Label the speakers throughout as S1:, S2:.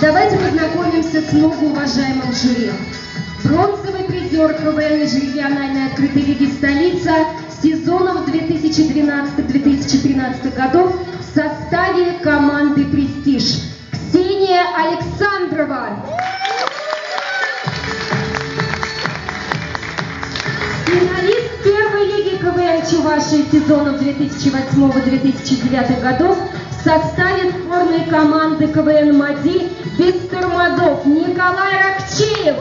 S1: Давайте познакомимся с многоуважаемым жюри. Бронзовый призер КВН межрегиональной открытой лиги «Столица» сезонов 2012-2013 годов в составе команды «Престиж» Ксения Александрова. Финалист первой лиги КВН Чувашии сезонов 2008-2009 годов в составе сборной команды КВН МАДИ без тормозов Николай Ракчеев.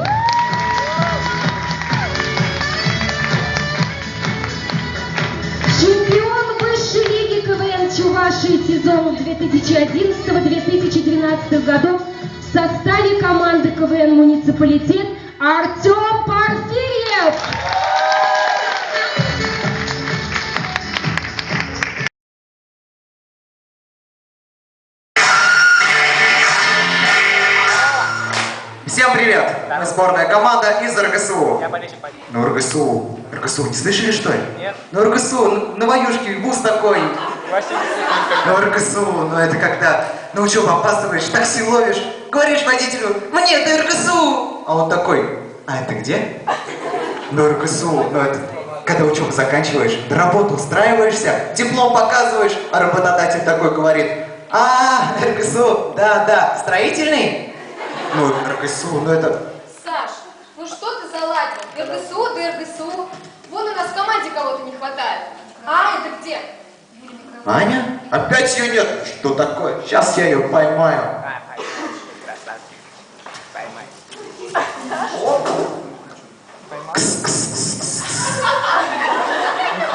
S1: Чемпион высшей лиги КВН Чувашии сезонов 2011-2012 годов в составе команды КВН «Муниципалитет» Артем Порфирьев.
S2: Всем привет! Мы сборная команда из РГСУ. Ну, РГСУ. РГСУ, не слышали, что ли?
S3: Нет.
S2: Ну, РГСУ, ну, новоюшки, вуз такой. Ну, РГСУ, ну, это когда на учебу опаздываешь, такси ловишь, говоришь водителю, мне это РГСУ. А он такой, а это где? Ну, РГСУ, ну, это когда учебу заканчиваешь, на работу устраиваешься, диплом показываешь, а работодатель такой говорит, а, РГСУ, да, да, строительный? Ну, РГСУ, ну это...
S4: Саш, ну что ты заладил? РГСУ, да РГСУ. Вон у нас в команде кого-то не хватает. А?
S2: Аня? Опять ее нет? Что такое? Сейчас я ее поймаю.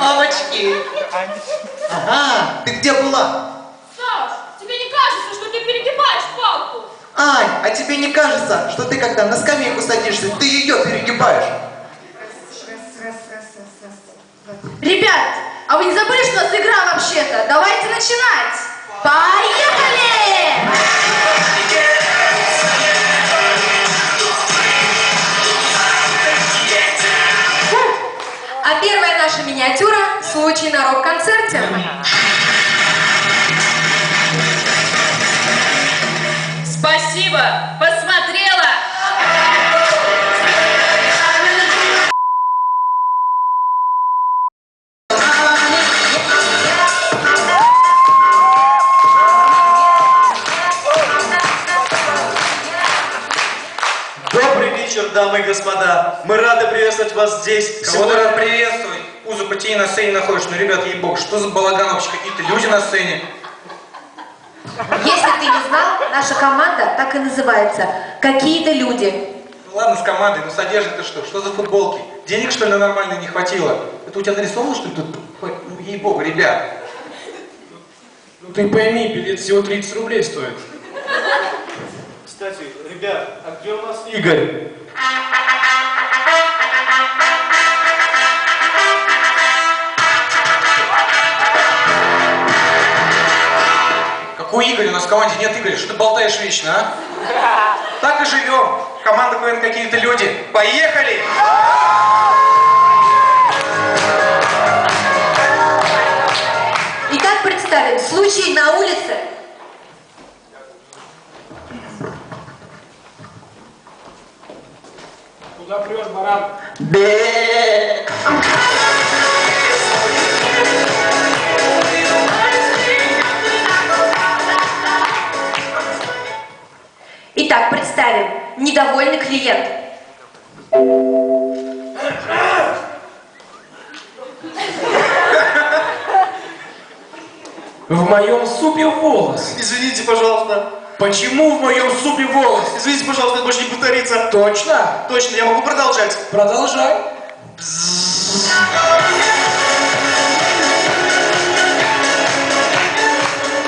S2: Мамочки! Ага, ты где была?
S4: Саш, тебе не кажется, что ты перегибаешь палку?
S2: Ань, а тебе не кажется, что ты когда на скамейку садишься, ты ее перегибаешь?
S5: Ребят, а вы не забыли, что у нас игра вообще-то? Давайте начинать! Поехали! А первая наша миниатюра – случай на рок-концерте.
S3: Господа. Мы рады приветствовать вас здесь.
S6: Кого ты рад приветствовать? Узу потени на сцене находишь. Ну, ребят, ей-богу, что за балаган вообще? Какие-то люди на сцене.
S5: Если ты не знал, наша команда так и называется «Какие-то люди».
S6: Ну ладно, с командой, но с одеждой-то что? Что за футболки? Денег, что ли, на нормально не хватило? Это у тебя нарисовано, что ли, тут? Ну, ей-богу, ребят.
S7: Ну ты пойми, билет всего 30 рублей стоит.
S3: Кстати, ребят, а где у нас Игорь?
S6: Какой Игорь? У нас в команде нет Игоря. Что ты болтаешь вечно, а? Так и живем. Команда КВН какие-то люди. Поехали!
S5: Итак, представим случай на улице.
S7: Куда прешь, баран?
S2: Бе!
S7: Почему в моем супе волос?
S3: Извините, пожалуйста, это больше не повторится.
S7: Точно?
S3: Точно, я могу продолжать.
S7: Продолжай.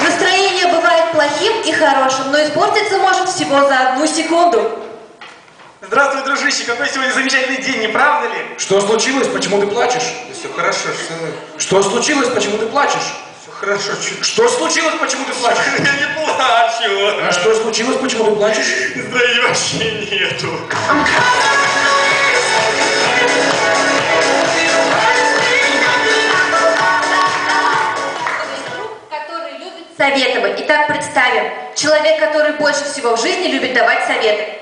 S5: Настроение бывает плохим и хорошим, но испортиться может всего за одну секунду.
S3: Здравствуй, дружище, какой сегодня замечательный день, не правда ли?
S7: Что случилось? Почему ты плачешь?
S6: Да все хорошо, что?
S7: Что случилось? Почему ты плачешь?
S6: Хорошо, что случилось, почему ты плачешь?
S3: Я не плачу.
S6: А что случилось, почему ты плачешь?
S3: Настроения вообще нету.
S5: советовать. Итак, представим. Человек, который больше всего в жизни любит давать советы.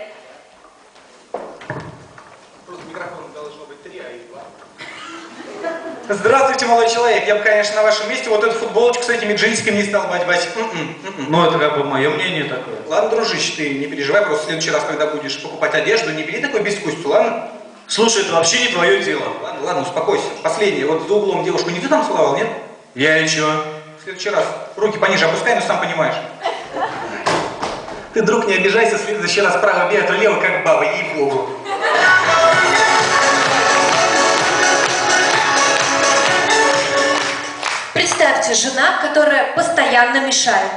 S6: Здравствуйте, молодой человек. Я бы, конечно, на вашем месте вот эту футболочку с этими джинсиками не стал бать-бать. М-м, м-м.
S3: Ну, это как бы мое мнение такое.
S6: Ладно, дружище, ты не переживай, просто в следующий раз, когда будешь покупать одежду, не бери такой безвкусицу, ладно?
S3: Слушай, это вообще не твое дело.
S6: Ладно, ладно, успокойся. Последнее, вот за углом девушку не ты там целовал, нет?
S3: Я и чё?
S6: В следующий раз руки пониже опускай, но сам понимаешь. Ты, друг, не обижайся, в следующий раз право бей, а то лево как баба, ей-богу.
S5: Представьте, жена, которая постоянно мешает.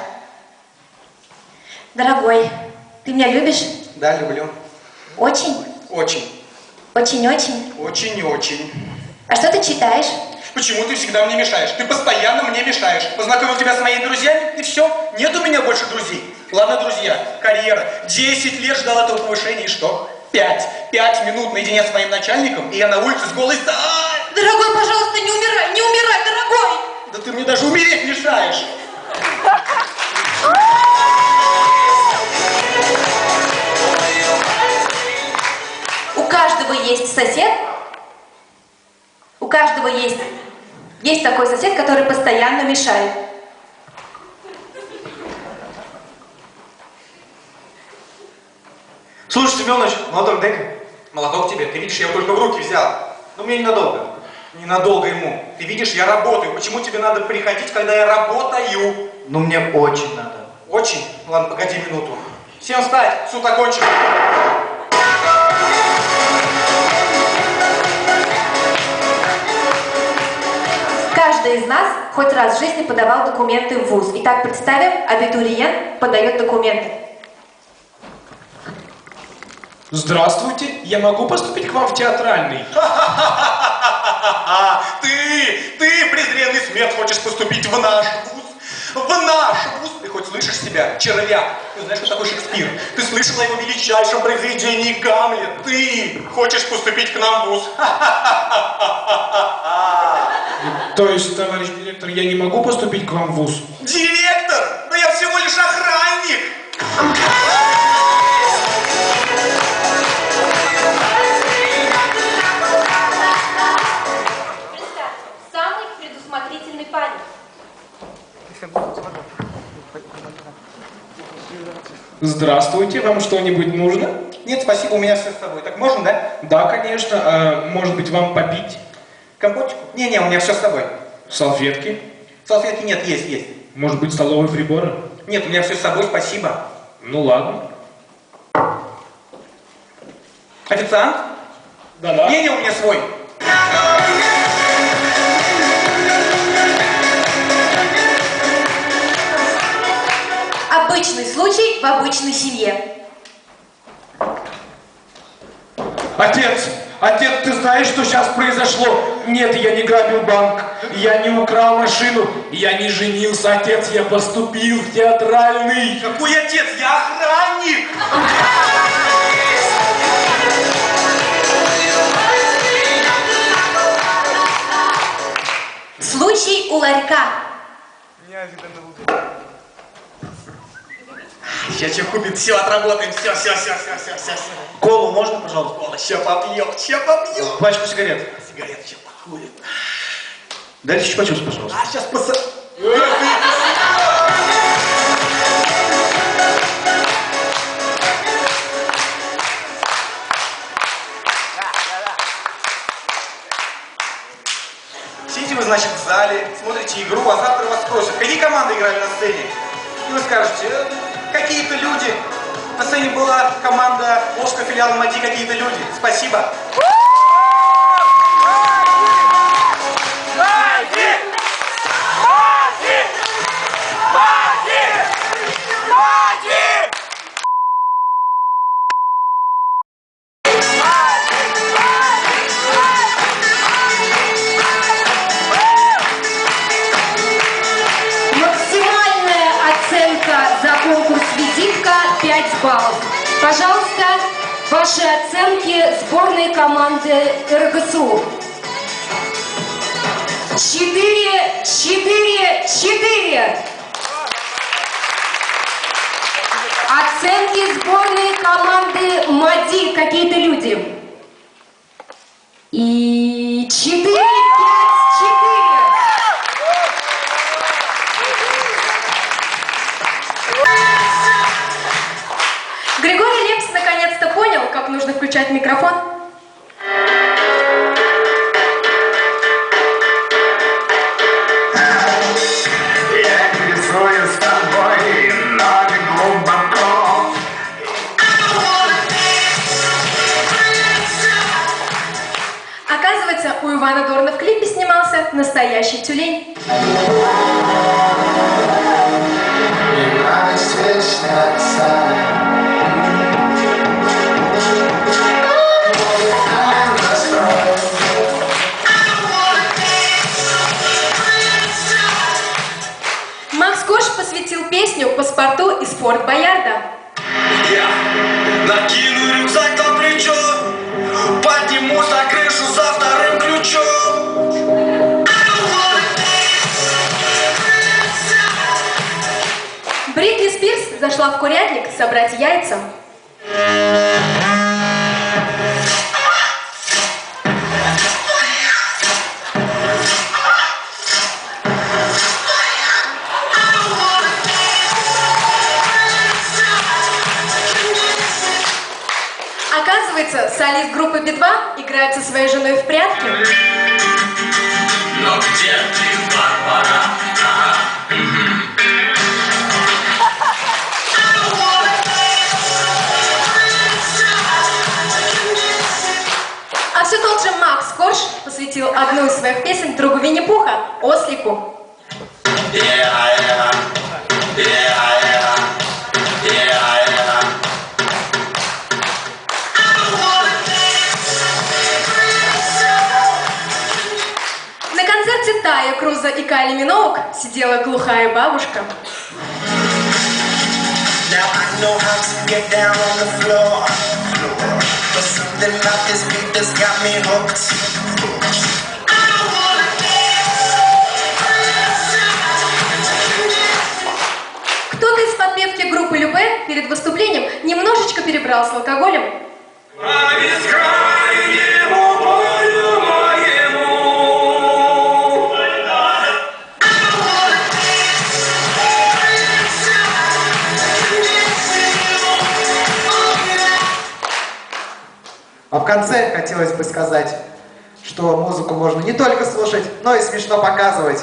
S5: Дорогой, ты меня любишь?
S6: Да, люблю.
S5: Очень?
S6: Очень.
S5: Очень-очень.
S6: Очень-очень.
S5: А что ты читаешь?
S6: Почему ты всегда мне мешаешь? Ты постоянно мне мешаешь. Познакомил тебя с моими друзьями, и все. Нет у меня больше друзей. Ладно, друзья, карьера. 10 лет ждал этого повышения, и что? Пять. Пять минут наедине с моим начальником, и я на улице с голой...
S5: Дорогой, пожалуйста, не умирай, не умирай, дорогой!
S6: Да ты мне даже умереть мешаешь.
S5: У каждого есть сосед. У каждого есть... Есть такой сосед, который постоянно мешает.
S6: Слушай, Семенович, молоток дай-ка. Молоток тебе. Ты видишь, я его только в руки взял. Но мне ненадолго. Ненадолго ему. Ты видишь, я работаю. Почему тебе надо приходить, когда я работаю?
S2: Ну, мне очень надо.
S6: Очень? Ладно, погоди минуту. Всем встать, суд окончен.
S5: Каждый из нас хоть раз в жизни подавал документы в ВУЗ. Итак, представим, абитуриент подает документы.
S7: Здравствуйте, я могу поступить к вам в театральный?
S6: А, ты, ты, презренный смерть, хочешь поступить в наш вуз? В наш вуз? Ты хоть слышишь себя, червяк? Ты знаешь, что такое Шекспир? Ты слышал о его величайшем произведении Гамлет? Ты хочешь поступить к нам в вуз?
S7: То есть, товарищ директор, я не могу поступить к вам в ВУЗ?
S6: Директор? Да я всего лишь охранник!
S7: Здравствуйте, вам что-нибудь нужно?
S6: Нет, спасибо, у меня все с собой. Так можно, да?
S7: Да, конечно. А, может быть, вам попить?
S6: Компотику? Не-не, у меня все с собой.
S7: Салфетки?
S6: Салфетки нет, есть, есть.
S7: Может быть, столовые приборы?
S6: Нет, у меня все с собой, спасибо.
S7: Ну ладно.
S6: Официант?
S7: Да-да.
S6: Не-не, у меня свой.
S5: Обычный случай в обычной семье.
S7: Отец! Отец, ты знаешь, что сейчас произошло? Нет, я не грабил банк, я не украл машину, я не женился, отец, я поступил в театральный.
S6: Какой отец? Я охранник!
S5: Случай у ларька.
S6: Сейчас что купит, все отработаем, все, все, все, все, все, все, все. Колу можно, пожалуйста? Кола, сейчас попьем, сейчас попьем.
S2: Пачку сигарет.
S6: Сигарет сейчас покурим.
S2: Дайте чупа-чупс, пожалуйста.
S6: А сейчас поса... Сидите вы, значит, в зале, смотрите игру, а завтра вас спросят, какие команды играли на сцене? И вы скажете, «Э, какие-то люди. На сцене была команда Волжского филиала МАДИ, какие-то люди. Спасибо.
S8: Форт Боярда.
S3: Я накину рюкзак на плечо, поднимусь на крышу за вторым ключом.
S8: Бритни Спирс зашла в курятник собрать яйца. Оказывается, солист группы Би-2 играет со своей женой в прятки.
S3: Но где ты, Барбара?
S8: А все тот же Макс Корж посвятил одну из своих песен другу Винни-Пуха, Ослику. Тая Круза и Кайли Миноук сидела глухая бабушка.
S9: Now I know how to get down on the floor. But something about this beat that's got me hooked.
S8: Кто-то из подпевки группы Любе перед выступлением немножечко перебрал с алкоголем.
S2: А в конце хотелось бы сказать, что музыку можно не только слушать, но и смешно показывать.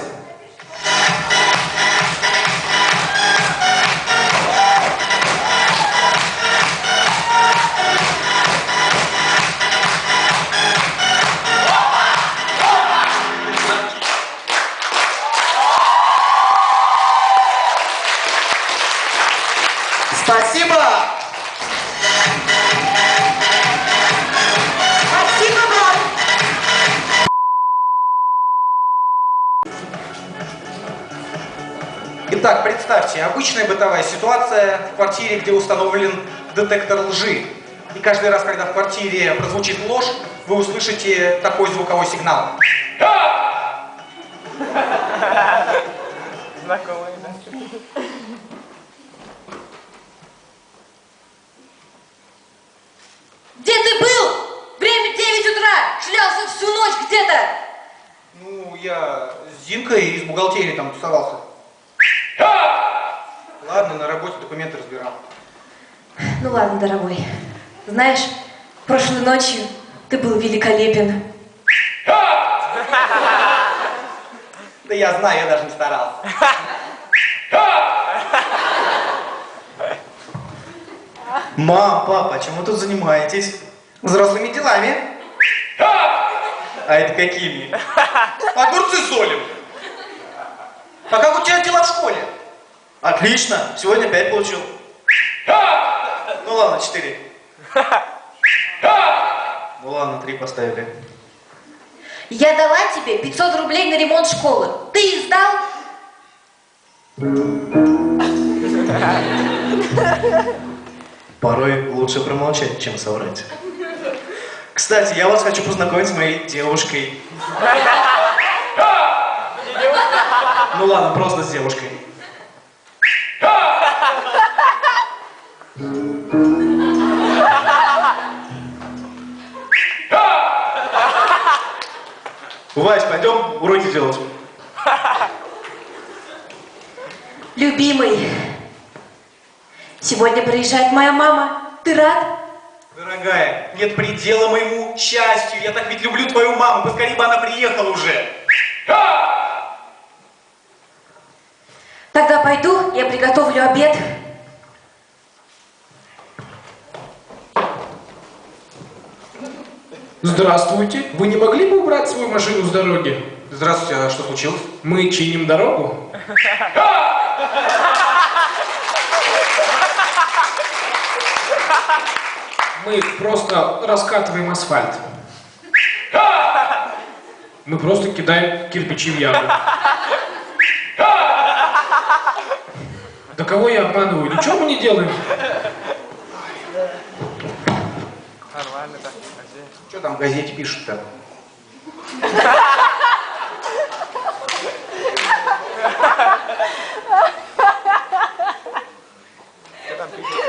S6: Итак, представьте, обычная бытовая ситуация в квартире, где установлен детектор лжи. И каждый раз, когда в квартире прозвучит ложь, вы услышите такой звуковой сигнал.
S8: Где ты был? Время 9 утра! Шлялся всю ночь где-то!
S6: Ну, я с Зинкой из бухгалтерии там тусовался. Ладно, на работе документы разбирал.
S8: Ну ладно, дорогой. Знаешь, прошлой ночью ты был великолепен.
S6: Да я знаю, я даже не старался.
S3: Мам, папа, чем вы тут занимаетесь?
S6: Взрослыми делами.
S3: А это какими?
S6: Огурцы солим. А как у тебя дела в школе?
S3: Отлично, сегодня пять получил. Ну ладно, четыре. Ну ладно, три поставили.
S8: Я дала тебе 500 рублей на ремонт школы. Ты их сдал?
S3: Порой лучше промолчать, чем соврать. Кстати, я вас хочу познакомить с моей девушкой. Ну ладно, просто с девушкой. Вась, пойдем уроки делать.
S5: Любимый, сегодня приезжает моя мама. Ты рад?
S6: Дорогая, нет предела моему счастью. Я так ведь люблю твою маму. Поскорее бы она приехала уже.
S5: Тогда пойду, я приготовлю обед.
S7: Здравствуйте. Вы не могли бы убрать свою машину с дороги?
S6: Здравствуйте, а что случилось?
S7: Мы чиним дорогу. Мы просто раскатываем асфальт. Мы просто кидаем кирпичи в яму. Да кого я обманываю? Ничего мы не делаем.
S6: Что там в газете пишут-то?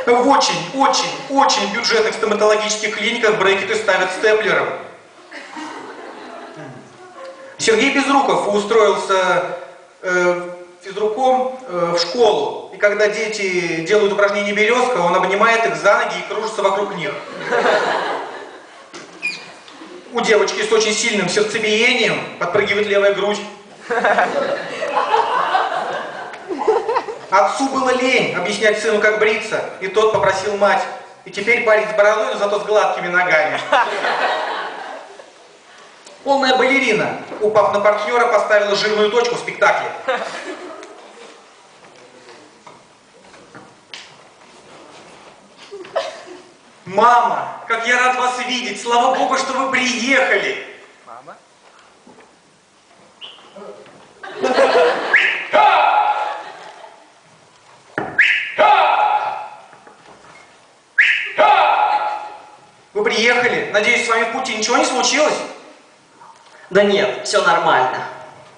S6: В очень, очень, очень бюджетных стоматологических клиниках брекеты ставят степлером. Сергей Безруков устроился э, физруком э, в школу. И когда дети делают упражнение березка, он обнимает их за ноги и кружится вокруг них. У девочки с очень сильным сердцебиением подпрыгивает левая грудь. Отцу было лень объяснять сыну, как бриться, и тот попросил мать. И теперь парень с бородой, но зато с гладкими ногами. Полная балерина, упав на партнера, поставила жирную точку в спектакле. Мама, как я рад вас видеть! Слава Богу, что вы приехали! Вы приехали? Надеюсь, с вами в пути ничего не случилось?
S10: Да нет, все нормально.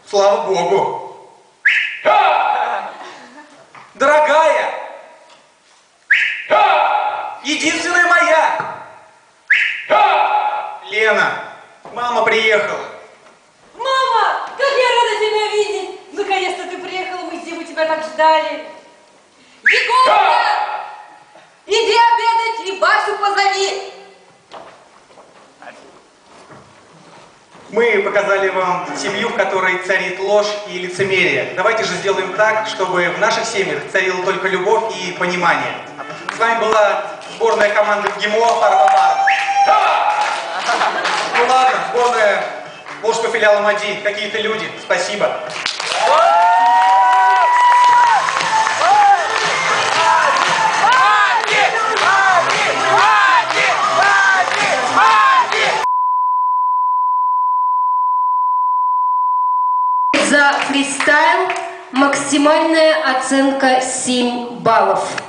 S6: Слава Богу! Дорогая! Единственная моя! Лена, мама приехала.
S11: Мама, как я рада тебя видеть! Наконец-то ты приехала, мы с Димой тебя так ждали. Егорка! Иди обедать и Васю позови!
S6: Мы показали вам семью, в которой царит ложь и лицемерие. Давайте же сделаем так, чтобы в наших семьях царила только любовь и понимание. С вами была сборная команды ГИМО пара по парам. Ну ладно, сборная Волжского филиала МАДИ. Какие-то люди. Спасибо.
S1: За фристайл максимальная оценка 7 баллов.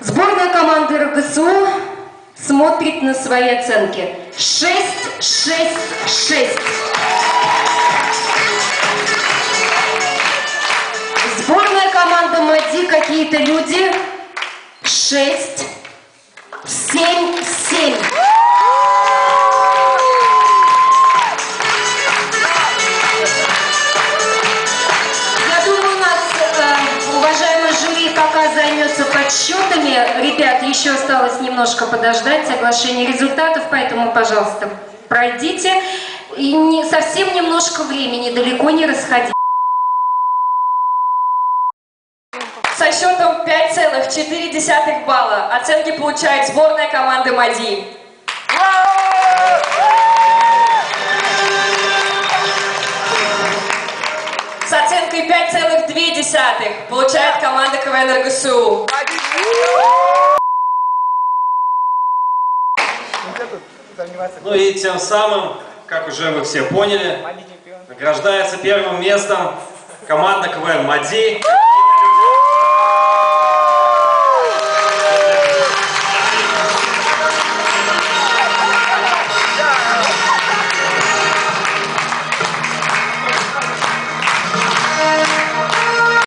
S1: Сборная команды РГСУ смотрит на свои оценки. 6, 6, 6. Сборная команда МАДИ «Какие-то люди» 6, еще осталось немножко подождать оглашения результатов, поэтому, пожалуйста, пройдите. И не, совсем немножко времени, далеко не расходите.
S12: Со счетом 5,4 балла оценки получает сборная команды МАДИ. С оценкой 5,2 получает команда КВН РГСУ.
S3: Ну и тем самым, как уже вы все поняли, награждается первым местом команда КВН МАДИ.